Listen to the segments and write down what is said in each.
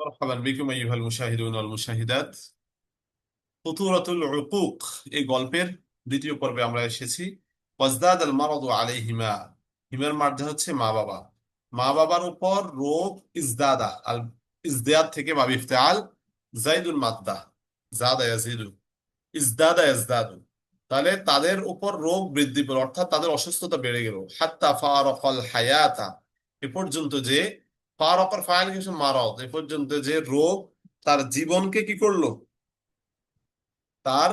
مرحبا بكم أيها المشاهدون والمشاهدات ফুতুরাতুল উকুক এই গল্পের দ্বিতীয় পর্বে আমরা এসেছি ওয়াজদাদ আল মারাদু আলাইহিমা হিমার মার্জা হচ্ছে মা বাবা মা বাবার উপর রোগ ইজদাদা আল ইজদাদ থেকে বাব ইফতাল জাইদুল মাদ্দা জাদা ইয়াজিদু ইজদাদা ইয়াজদাদু তাহলে তাদের উপর রোগ বৃদ্ধি পেল অর্থাৎ তাদের অসুস্থতা বেড়ে গেল হাত্তা ফারাকাল হায়াতা এ পর্যন্ত যে ফারাকার ফাইল কিছু এ পর্যন্ত যে রোগ তার জীবনকে কি করল? তার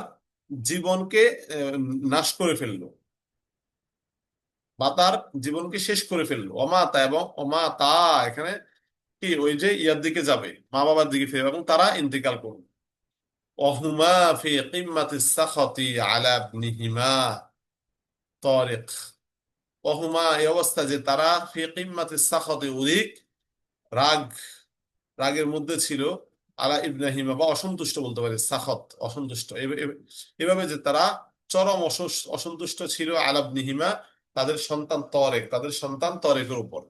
জীবনকে নাশ করে ফেলল। বা তার জীবনকে শেষ করে ফেলল। অমাতা এবং অমাতা এখানে কি ওই যে ইয়ার দিকে যাবে মা বাবার দিকে ফিরে এবং তারা ইন্তেকাল করবে। অহুমা ফি কিম্মাতিস সাখাতি আলা ইবনিহিমা তারিক অহুমা এই অবস্থা যে তারা ফি কিম্মাতিস সাখাতি অধিক রাগ, রাগের মধ্যে ছিল আলা ইব্রাহিমা বা অসন্তুষ্ট বলতে পারে, সাখত, অসন্তুষ্ট। এভ- এভ- এভাবে যে তারা চরম অসন্তুষ্ট ছিল আলাবনিহিমা তাদের সন্তান তরেক, তাদের সন্তান তরেকের উপর।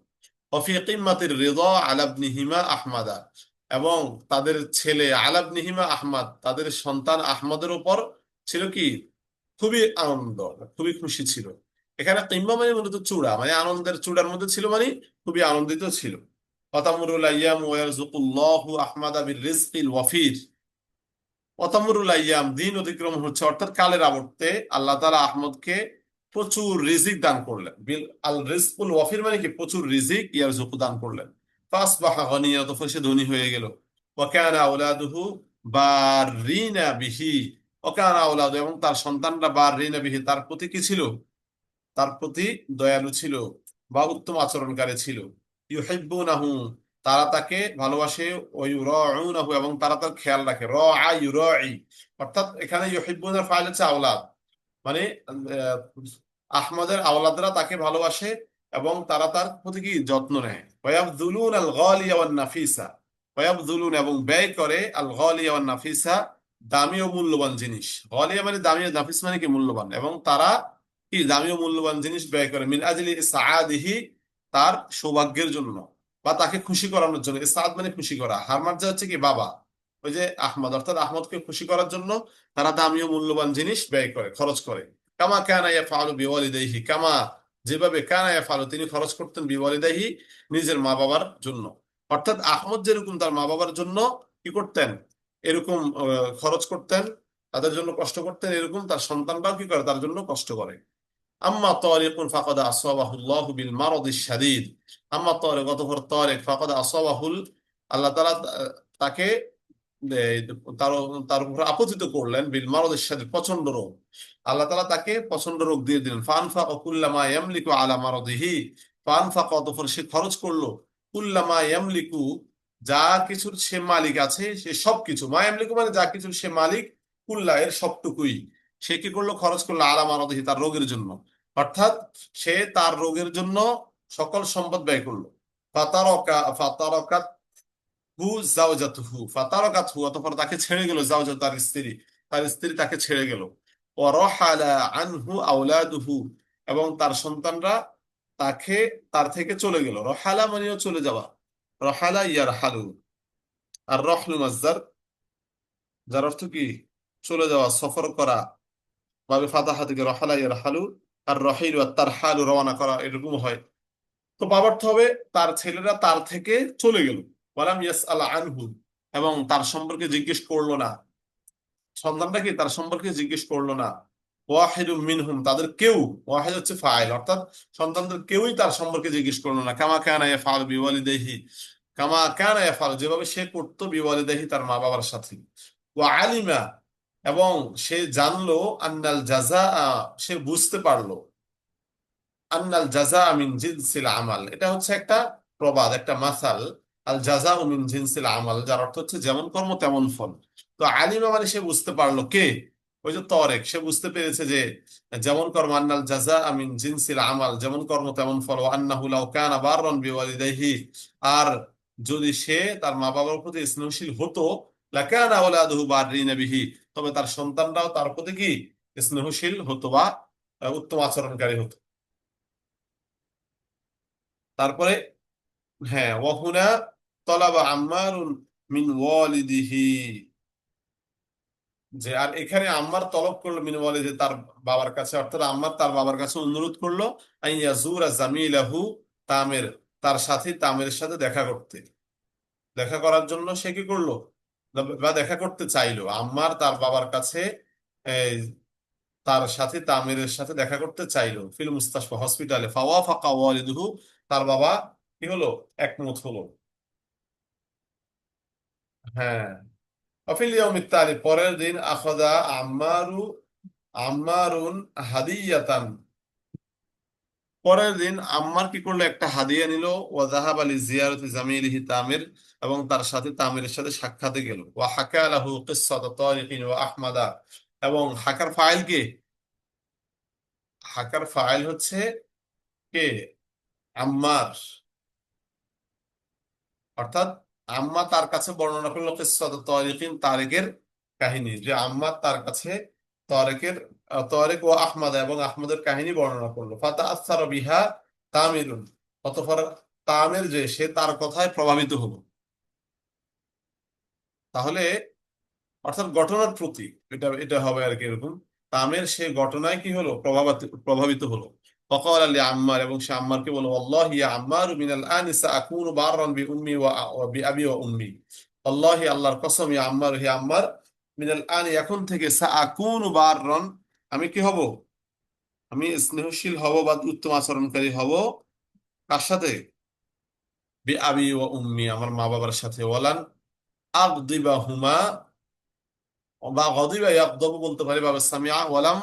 অফি কিম্মাতির রিদা আলাবনিহিমা আহমাদা। এবং তাদের ছেলে আলাবনিহিমা আহমাদ, তাদের সন্তান আহমদের উপর ছিল কি? খুবই আনন্দ, খুবই খুশি ছিল। এখানে কিম্মা মানে মূলত চূড়া মানে আনন্দের চূড়ার মধ্যে ছিল মানে খুবই আনন্দিত ছিল। অতামরুল আইয়াম ওয়ারজুকুল্লাহু আহমাদা রিজকিল আইয়াম দিন অতিক্রম হচ্ছে অর্থাৎ কালের আবর্তে আল্লাহ আহমদকে প্রচুর রিজিক দান করলেন। বিল আল রিজকুল মানে কি? প্রচুর রিজিক ইয়ারজুকু দান করলেন। ধনী হয়ে গেল। ওয়াকানা আওলাদুহু বারিনা বিহি। ওয়াকানা এবং তার সন্তানরা বারিনা বিহি। তার প্রতি কি ছিল? তার প্রতি দয়ালু ছিল বা উত্তম আচরণকারী ছিল। ইউহিব্বুনাহু, তারা তাকে ভালোবাসে ও ইউরাউনাহু এবং তারা তার খেয়াল রাখে। রাআ ইউরাই অর্থাৎ এখানে ইউহিব্বুনার ফাইল হচ্ছে আওলাদ। মানে আহমদের আওলাদরা তাকে ভালোবাসে এবং তারা তার প্রতি কি? যত্ন নেয়। ওয়াবযুলুন আল গালিয়া ওয়ান নাফিসা ওয়াবযুলুন এবং ব্যয় করে আল গালিয়া ওয়ান নাফিসা দামি ও মূল্যবান জিনিস। গালিয়া মানে দামি, নাফিস মানে কি? মূল্যবান। এবং তারা কি? দামি ও মূল্যবান জিনিস ব্যয় করে। মিন আজলি সাআদিহি তার সৌভাগ্যের জন্য বা তাকে খুশি করানোর জন্য। ইসাদ মানে খুশি করা। হারমার্জা হচ্ছে কি বাবা? ওই যে আহমদ, অর্থাৎ আহমদকে খুশি করার জন্য তারা দামি ও মূল্যবান জিনিস ব্যয় করে, খরচ করে। কামা কানা ইয়াফআলু বিওয়ালিদাইহি, কামা যেভাবে কানা ইয়াফআলু, তিনি খরচ করতেন বিওয়ালিদাইহি নিজের মা বাবার জন্য। অর্থাৎ আহমদ যেরকম তার মা বাবার জন্য কি করতেন? এরকম খরচ করতেন, তাদের জন্য কষ্ট করতেন, এরকম তার সন্তানরাও কি করে? তার জন্য কষ্ট করে। আম্মা আম্মা তাকে তার উপর আপতিত করলেন বিল প্রচণ্ড রোগ। আল্লাহ তাআলা তাকে প্রচণ্ড রোগ দিয়ে দিলেন। ফানফাকা কুল্লামা আলা মারাদিহি ফানফাকা অতঃপর সে খরচ করল। কুল্লামা যা কিছুর সে মালিক আছে, সে সবকিছু, মা ইয়ামলিকু মানে যা কিছুর সে মালিক, কুল্লা এর সবটুকুই। সে কি করল? খরচ করল আলা মারাদিহি তার রোগের জন্য। অর্থাৎ সে তার রোগের জন্য সকল সম্পদ ব্যয় করল। তাকে ছেড়ে গেল তার স্ত্রী। তার স্ত্রী তাকে ছেড়ে গেল। আনহু এবং তার সন্তানরা তাকে, তার থেকে চলে গেল। রহালা মানেও চলে যাওয়া। রহালা ইয়ারহালু। আর রহলু মাজদার যার অর্থ কি? চলে যাওয়া, সফর করা রহালা ইয়ারহালু আর রহিল আর তার হালু রওনা করা এরকম হয়। তো বাবার্থ হবে তার ছেলেরা তার থেকে চলে গেল। ওয়ালাম ইয়াস আনহু, এবং তার সম্পর্কে জিজ্ঞেস করল না। সন্তানটা কি তার সম্পর্কে জিজ্ঞেস করল না? ওয়াহিদু মিনহুম, তাদের কেউ, ওয়াহিদ হচ্ছে ফাইল, অর্থাৎ সন্তানদের কেউই তার সম্পর্কে জিজ্ঞেস করল না। কামা কানা ইয়াফআলু বিওয়ালিদাইহি, কামা কানা ইয়াফআলু, যেভাবে সে করতো বিওয়ালিদাইহি তার মা বাবার সাথে। ওয়া আলিমা এবং সে জানলো, আন্নাল জাযা সে বুঝতে পারল, আন্নাল জাযা মিন জিনসিল আমাল এটা হচ্ছে একটা প্রবাদ, একটা মাসাল, আল জাযা মিন জিনসিল আমাল যার অর্থ হচ্ছে যেমন কর্ম তেমন ফল। তো আলিমা মানে সে বুঝতে পারল কে? ওই যে তরেক, সে বুঝতে পেরেছে যে যেমন কর্ম, আন্নাল জাযা মিন জিনসিল আমাল যেমন কর্ম তেমন ফল, ওয়া আন্নাহু লাউ কানা বিওয়ালিদাইহি আর যদি সে তার মা বাবার প্রতি স্নেহশীল হতো তবে তার সন্তানরাও তার প্রতি কি? স্নেহশীল হতো বা উত্তম আচরণকারী হতো। তারপরে হ্যাঁ ওয়াহুনা তলাবা আম্মারুন মিন ওয়ালিদিহি। যে, আর এখানে আম্মার তলব করল মিন তার বাবার কাছে, অর্থাৎ আম্মার তার বাবার কাছে অনুরোধ করল জামিলাহু তামের, তার সাথী তামের সাথে দেখা করতে। দেখা করার জন্য সে কি করল? বা দেখা করতে চাইলো। আম্মার তার বাবার কাছে তার সাথে তামিরের সাথে দেখা করতে চাইলো। ফিল মুস্তাশফা হসপিটালে। ফাওয়া ফাকা ওয়ালিদুহু, তার বাবা কি হলো? একমত হলো। হ্যাঁ। অফিল ইয়াউমিত পরের দিন আখদা আম্মারু, আম্মারুন হাদিয়াতান পরের দিন আম্মার কি করল? একটা হাদিয়া নিল। ওয়া যাহাব আলী জিয়ারতি জামিলিহি তামির এবং তার সাথে তামিরের সাথে সাক্ষাতে গেল। ওয়া হাকা লাহু কিসসাত তারিকিন ওয়া আহমাদা। এবং হাকার ফাইল কে? হাকার ফাইল হচ্ছে কে? আম্মার। অর্থাৎ আম্মা তার কাছে বর্ণনা করল কিসসাত তারিকিন তারিকের কাহিনী। যে আম্মা তার কাছে তরেকের তরেক ও আহমদ এবং আহমদের কাহিনী বর্ণনা করল। ফাতা আসার বিহা তামির অতফর তামের যে, সে তার কথায় প্রভাবিত হল। তাহলে, অর্থাৎ ঘটনার প্রতি, এটা এটা হবে আর কি এরকম। তামের সে ঘটনায় কি হলো? প্রভাবিত প্রভাবিত হলো। ফকর আলী আম্মার, এবং সে আম্মারকে বলল, আল্লাহ আম্মার মিনাল আনিসা আকুন বাররান বি উম্মি ওয়া, বি আবি ওয়া উম্মি। আল্লাহর কসম ইয়া আম্মার, হে আম্মার মিনাল আন এখন থেকে সাকুন বাররন, আমি কি হব? আমি স্নেহশীল হব বা উত্তম আচরণকারী হব? কার সাথে? বি আবি ও উম্মি, আমার মা বাবার সাথে। ওয়ালান আগদিবা হুমা বা গদিবা ইয়াগদব বলতে পারি বাবা সামিয়া ওয়ালাম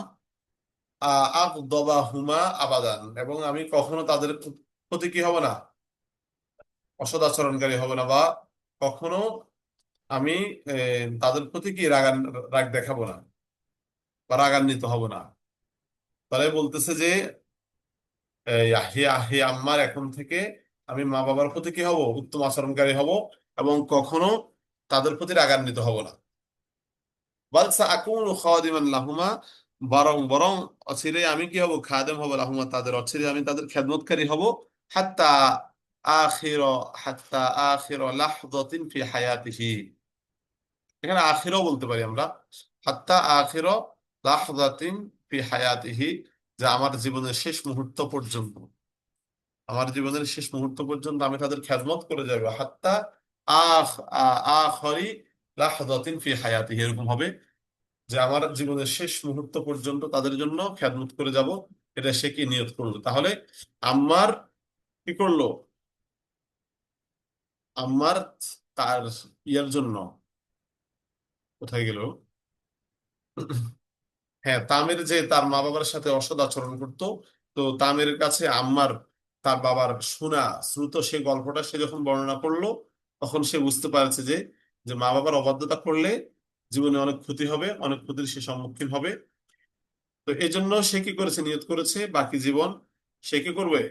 আগদবা হুমা আবাদান। এবং আমি কখনো তাদের প্রতি কি হব না? অসদাচরণকারী হব না বা কখনো আমি তাদের প্রতি কি রাগান, রাগ দেখাবো না? বা রাগান্বিত হব না? তাহলে বলতেছে যে হে আম্মার, এখন থেকে আমি মা বাবার প্রতি কি হব? উত্তম আচরণকারী হব এবং কখনো তাদের প্রতি রাগান্বিত হব না। লাহুমা, বরং বরং অচিরে আমি কি হব? খাদেম হব লাহুমা তাদের অচিরে আমি তাদের খেদমতকারী হব। হাত্তা আখির হাত্তা আখির লাহদাতিন ফি হায়াতিহি। এখানে আখিরও বলতে পারি আমরা। হাত্তা আখির লাহদাতিন ফি হায়াতিহি, যে আমার জীবনের শেষ মুহূর্ত পর্যন্ত। আমার জীবনের শেষ মুহূর্ত পর্যন্ত আমি তাদের খেদমত করে যাব। হাত্তা আখ আখরি লাহদাতিন ফি হায়াতিহি, এরকম হবে যে আমার জীবনের শেষ মুহূর্ত পর্যন্ত তাদের জন্য খেদমত করে যাব। এটা সে কি নিয়ত করল? তাহলে আমার কি করল? আম্মার তার ইয়ার জন্য। কোথায় গেল? হ্যাঁ তামির যে তার মা বাবার সাথে অসৎ আচরণ করত, তো তামিরের কাছে আম্মার, তার বাবার শোনা শ্রুত সে গল্পটা সে যখন বর্ণনা করল, তখন সে বুঝতে পারছে যে যে মা বাবার অবাধ্যতা করলে জীবনে অনেক ক্ষতি হবে, অনেক ক্ষতির সে সম্মুখীন হবে। তো এই জন্য সে কি করেছে, নিয়ত করেছে, বাকি জীবন সে কি করবে?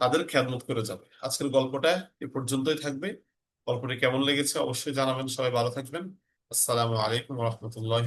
তাদের খেদমত করে যাবে। আজকের গল্পটা এ পর্যন্তই থাকবে। গল্পটি কেমন লেগেছে অবশ্যই জানাবেন। সবাই ভালো থাকবেন। আসসালামু আলাইকুম রহমতুল্লাহ